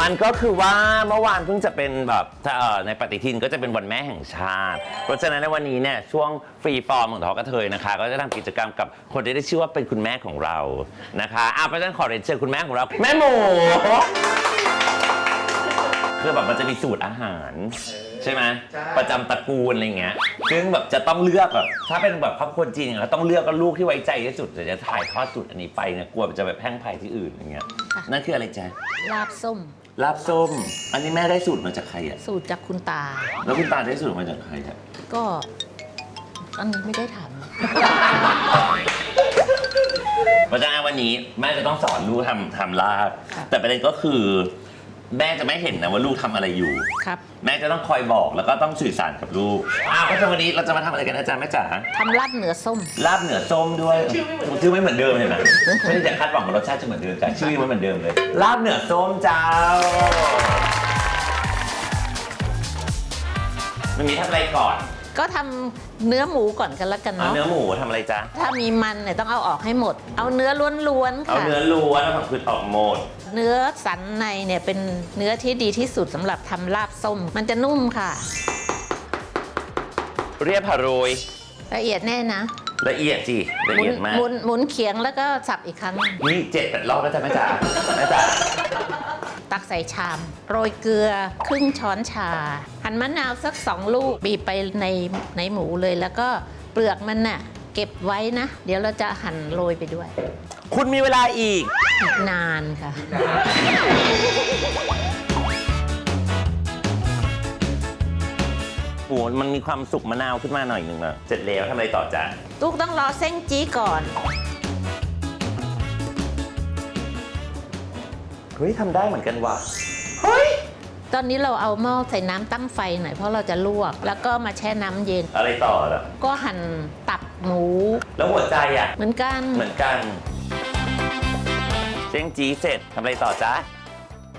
มันก็คือว่าเมื่อวานเพิ่งจะเป็นแบบเอ่อในปฏิทินก็จะเป็นวันแม่แห่งชาติ เพราะฉะนั้นในวันนี้เนี่ยช่วงฟรีฟอร์มของทอกระเทยนะคะ ก็จะทำกิจกรรมกับคนที่ได้ชื่อว่าเป็นคุณแม่ของเรานะคะอะเพราะฉะนั้นขอเรียนเชิญคุณแม่ของเรา แม่หมูคือแบบมันจะมีสูตรอาหาร ใช่ไหมประจำตระกูลอะไรเงี้ยซึ่งแบบจะต้องเลือกแบบถ้าเป็นแบบครอบครัวจีนเขาต้องเลือกก็ลูกที่ไว้ใจที่สุดเดี๋ยวจะถ่ายทอดสูตรอันนี้ไปเนี่ยกลัวมันจะแบบแพร่งพรายที่อื่นอย่างเงี้ยค่ะนั่นคืออะไรจ๊ะลาบส้ม ลาบส้ม อันนี้แม่ได้สูตรมาจากใครอะ สูตรจากคุณตา แล้วคุณตาได้สูตรมาจากใครอะ ก็ อันนี้ไม่ได้ถามเพราะฉะนั้นวันนี้แม่จะต้องสอนลูกทำทำลาบค่ะแต่ประเด็นก็คือ แม่จะไม่เห็นนะว่าลูกทำอะไรอยู่ ครับแม่จะต้องคอยบอกแล้วก็ต้องสื่อสารกับลูกอ้าวเพราะฉะนั้นวันนี้เราจะมาทำอะไรกันอาจารย์แม่จ๋า ทำลาบเหนือส้ม ลาบเหนือส้มด้วยชื่อไม่เหมือนเดิมเลยนะไม่ได้จะคาดหวังว่ารสชาติจะเหมือนเดิมแต่ชื่อยังไม่เหมือนเดิมเลย ลาบเหนือส้มเจ้า มันมีทำอะไรก่อน ก็ทำเนื้อหมูก่อนกันแล้วกันเอาเนาะ เนื้อหมูทำอะไรจ๊ะ ถ้ามีมันเนี่ยต้องเอาออกให้หมด เอาเนื้อล้วนๆเอาค่ะ เนื้อล้วนแล้วผักพืชออกหมด เนื้อสันในเนี่ยเป็นเนื้อที่ดีที่สุดสำหรับทำลาบส้ม มันจะนุ่มค่ะ เรียบผาโรยละเอียดแน่นะละเอียดจีละหมุเอีนยดมาก หมุนหมุนเขียงแล้วก็สับอีกครั้ง นี่เจ็ดแปดรอบแล้วจ้ะแม่จ๋าแม่จ๋าตักใส่ชาม โรยเกลือครึ่งช้อนชา หั่นมะนาวสักสองลูกบีบไปในในหมูเลย แล้วก็เปลือกมันน่ะเก็บไว้นะ เดี๋ยวเราจะหั่นโรยไปด้วยคุณมีเวลาอีก อีกนานค่ะโอ้โหมันมีความสุกมะนาวขึ้นมาหน่อยหนึ่งอะเสร็จแล้วทำอะไรต่อจ๊ะลูกต้องรอเส้นจี้ก่อน เฮ้ยทำได้เหมือนกันว่ะ ตอนนี้เราเอาหม้อใส่น้ำตั้งไฟหน่อยเพราะเราจะลวก แล้วก็มาแช่น้ำเย็น อะไรต่อล่ะก็หั่นตับหมู แล้วหัวใจอะ เหมือนกันเหมือนกันเจ้งจีเสร็จทำอะไรต่อจ๊ะ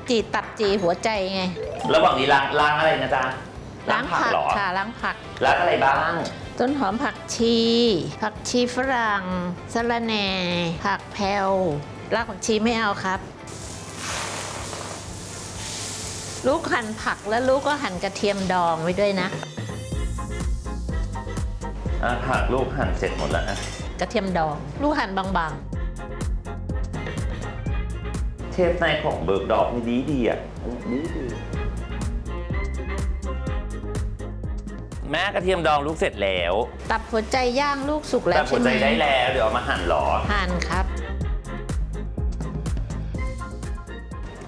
จีตับจีหัวใจไงระหว่างนี้ล้างล้างอะไรนะจ๊ะล้างผักเหรอค่ะล้างผัก ล้างอะไรบ้าง ต้นหอมผักชี ผักชีฝรั่งสะระแหน่ ผักแพรวรากผักชีไม่เอาครับ ลูกหั่นผักแล้วลูกก็หั่นกระเทียมดองไว้ด้วยนะ อะผักลูกหั่นเสร็จหมดแล้วนะกระเทียมดอง ลูกหั่นบางเทปในของเบิร์กดอกนี่ดีดีอะดีดีแม่กระเทียมดองลูกเสร็จแล้ว ๆ ตับหัวใจย่างลูกสุกแล้แต่วหัใช่วไหใจมได้แล้ว เดี๋ยวเอามาหั่นหรอ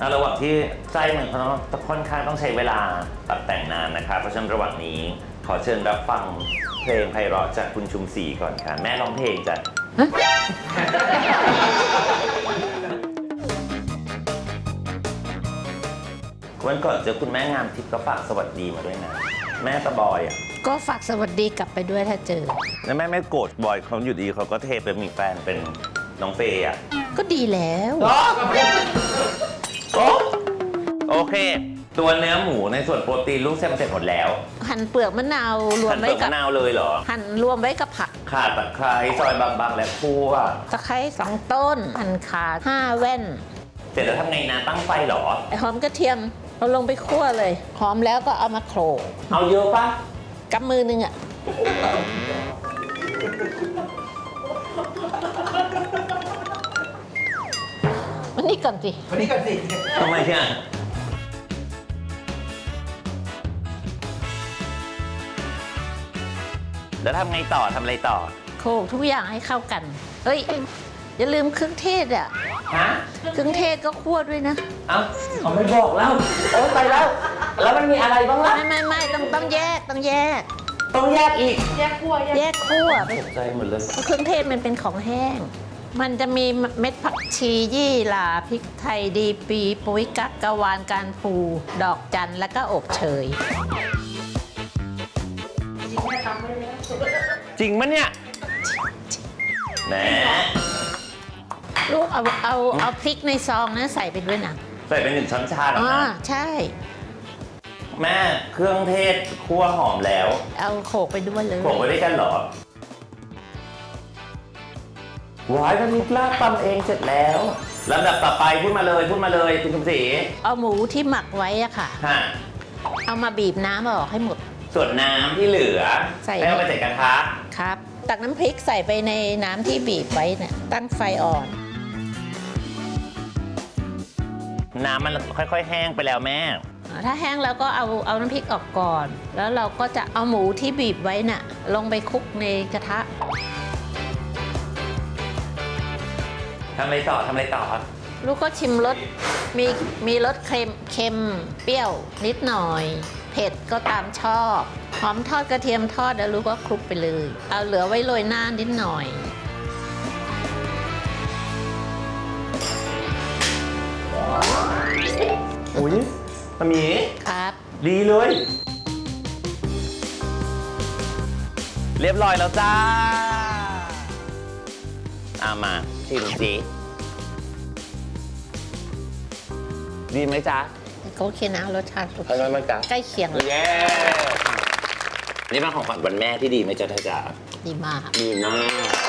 อะระหว่างที่ไส้มันเขาต้องค่อนข้างต้องใช้เวลาตัดแต่งนานนะคะเพราะฉะนั้นระหว่างนี้ขอเชิญรับฟังเพลงไพเราะจากคุณชุมศรีก่อนค่ะ แม่ร้องเพลงจ้ะวันก่อนเจอคุณแม่งามทิพย์ก็ฝากสวัสดีมาด้วยนะ แม่ตะบอยอะก็ฝากสวัสดีกลับไปด้วยถ้าเจอ แล้วแม่ไม่โกรธบอยเขาอยู่ดีเขาก็เทไปมีแฟนเป็นน้องเฟย์อะก็ดีแล้ว โอเค ตัวเนื้อหมูในส่วนโปรตีนลูกเส้นเสร็จหมดแล้วหั่นเปลือกมะนาวรวมหั่นไว้เปลือกกับมะนาวเลยเหรอ หั่นรวมไว้กับผักข่าตะไคร้ซอยบางๆและคั่วตะไคร้สองต้น หั่นขาห้าแว่นเสร็จแล้วทำไงนะตั้งไฟเหรอไอ้หอมกระเทียมเราลงไปคั่วเลย หอมแล้วก็เอามาโขลกเอาเยอะปะกำมือหนึงอะ นนี่ก่อนสิ วันนี้ก่อนสิทำไมเนี่ยแล้วทำไงต่อทำอะไรต่อ โขลกทุกอย่างให้เข้ากัน เฮ้ย อย่าลืมเครื่องเทศอะ ฮะ เครื่องเทศก็คั่วด้วยนะ เอ้าเขาไม่บอกแล้ว โอ๊ยไปแล้ว แล้วมันมีอะไรบ้างล่ะ ไม่ไม่ไม่ต้องต้องแยกต้องแยก ต้องแยกอีก แยกคั่วไปตกใจหมดเลยเพราะเครื่องเทศมันเป็นของแห้ง มันจะมีเม็ดผักชียี่หร่าพริกไทยดีปีปุ๋ยกักกะวานการปูดอกจันแล้วก็อบเชย จริงมะเนี่ยแหมลูกเอาเอาเอาพริกในซองนะใส่ไปด้วยนะใส่เป็นหนึ่งช้อนชาเหรออ่านะใช่ แม่เครื่องเทศคั่วหอมแล้วเอาโขลกไปด้วยเลย โขลกไว้ด้วยกันเหรอ วายก็นิกลาบตำเองเสร็จแล้วลำดับต่อไปพูดมาเลยพูดมาเลยคุณสมศรีเอาหมูที่หมักไว้อะค่ะ ฮะเอามาบีบน้ำออกให้หมด ส่วนน้ำที่เหลือใส่ให้เอาไปใส่กระทะครับ ตักน้ำพริกใส่ไปในน้ำที่บีบไว้เนี่ยตั้งไฟอ่อน น้ำมันค่อย ๆ แห้งไปแล้วแม่ ถ้าแห้งแล้วก็เอาเอาน้ำพริกออกก่อน แล้วเราก็จะเอาหมูที่บีบไว้น่ะ ลงไปคลุกในกระทะ ทำอะไรต่อทำอะไรต่อลูกก็ชิมรสมีมีรสเค็มเค็ม เปรี้ยวนิดหน่อย เผ็ดก็ตามชอบหอมทอดกระเทียมทอดแล้วลูกก็คลุกไปเลย เอาเหลือไว้โรยหน้านิดหน่อย อุ้ยมามีครับ ดีเลย เรียบร้อยแล้วจ้าเอามาชิมสิดีไหมจ๊ะก็โอเคนะรสชาติโอเคอร่อยไหมจ๊ะใกล้เคียงเลยเย้นี่เป็นของขวัญวันแม่ที่ดีไหมจ๊ะท่าจ๋าดีมาก ดีมาก